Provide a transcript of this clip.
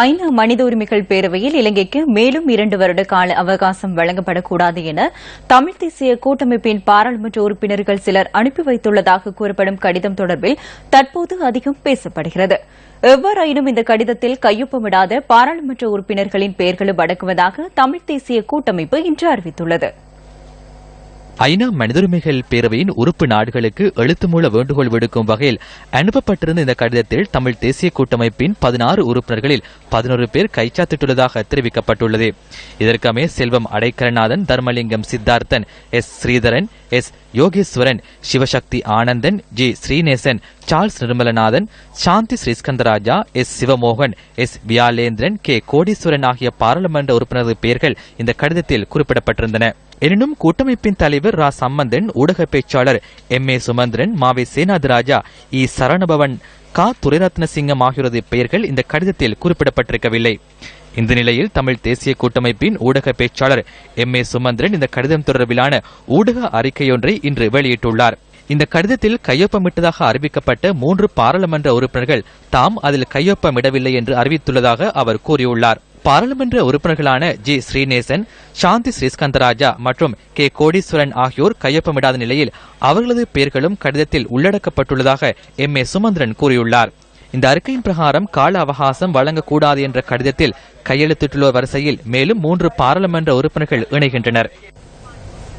ஐநா மனித உரிமைகள் பேரவையில் இலங்கைக்கு மேலும் இரண்டு வருட கால அவகாசம் வழங்கப்படக்கூடாது என தமிழ் தேசிய கூட்டமைப்பின் பாராளுமன்ற உறுப்பினர்கள் சிலர் அனுப்பி வைத்துள்ளதாக கூறப்படும் கடிதம் தொடர்பில் தற்போது அதிகம் பேசப்படுகிறது. எவ்வாறாயினும் இந்த கடிதத்தில் கையொப்பமிடாத பாராளுமன்ற உறுப்பினர்களின் பெயர்களும் அடக்குவதாக தமிழ் தேசிய கூட்டமைப்பு இன்று அறிவித்துள்ளது. ஐநா மனிதுரிமைகள் பேரவையின் உறுப்பு நாடுகளுக்கு எழுத்து மூல வேண்டுகோள் விடுக்கும் வகையில் அனுப்பப்பட்டிருந்த இந்த கடிதத்தில் தமிழ் தேசிய கூட்டமைப்பின் பதினாறு உறுப்பினர்களில் பதினோரு பேர் கைச்சாத்திட்டுள்ளதாக தெரிவிக்கப்பட்டுள்ளது. இதற்கமே Selvam Adaikalanathan Dharmalingam Siddharthan S Sritharan S Yogeswaran Sivasakthi Ananthan G Srinesan Charles Nirmalanathan Shanthi Sriskantharajah S Sivamohan S Viyalendiran K Kodeeswaran ஆகிய பாராளுமன்ற உறுப்பினர்கள் பெயர்கள் இந்த கடிதத்தில் குறிப்பிடப்பட்டிருந்தன. எனினும் கூட்டமைப்பின் தலைவர் ரா. சம்பந்தன் ஊடக பேச்சாளர் எம். ஏ. சுமந்திரன் மாவே. சேனாதிராஜா இ. சரணபவன் கா. துரைரத்ன சிங்கம் ஆகியோரது பெயர்கள் இந்த கடிதத்தில் குறிப்பிடப்பட்டிருக்கவில்லை. இந்த நிலையில் தமிழ் தேசிய கூட்டமைப்பின் ஊடக பேச்சாளர் எம். ஏ. சுமந்திரன் இந்த கடிதம் தொடர்பிலான ஊடக அறிக்கையொன்றை இன்று வெளியிட்டுள்ளார். இந்த கடிதத்தில் கையொப்பமிட்டதாக அறிவிக்கப்பட்ட மூன்று பாராளுமன்ற உறுப்பினர்கள் தாம் அதில் கையொப்பமிடவில்லை என்று அறிவித்துள்ளதாக அவர் கூறியுள்ளார். பாராளுமன்ற உறுப்பினர்களான ஜி. ஸ்ரீநேசன் சாந்தி ஸ்ரீஸ்கந்தராஜா மற்றும் கே. கோடீஸ்வரன் ஆகியோர் கையொப்பமிடாத நிலையில் அவர்களது பெயர்களும் கடிதத்தில் உள்ளடக்கப்பட்டுள்ளதாக எம். ஏ. சுமந்திரன் கூறியுள்ளார். இந்த அறிக்கையின் பிரகாரம் கால அவகாசம் வழங்கக்கூடாது என்ற கடிதத்தில் கையெழுத்திட்டுள்ளோர் வரிசையில் மேலும் மூன்று பாராளுமன்ற உறுப்பினர்கள் இணைகின்றனர்.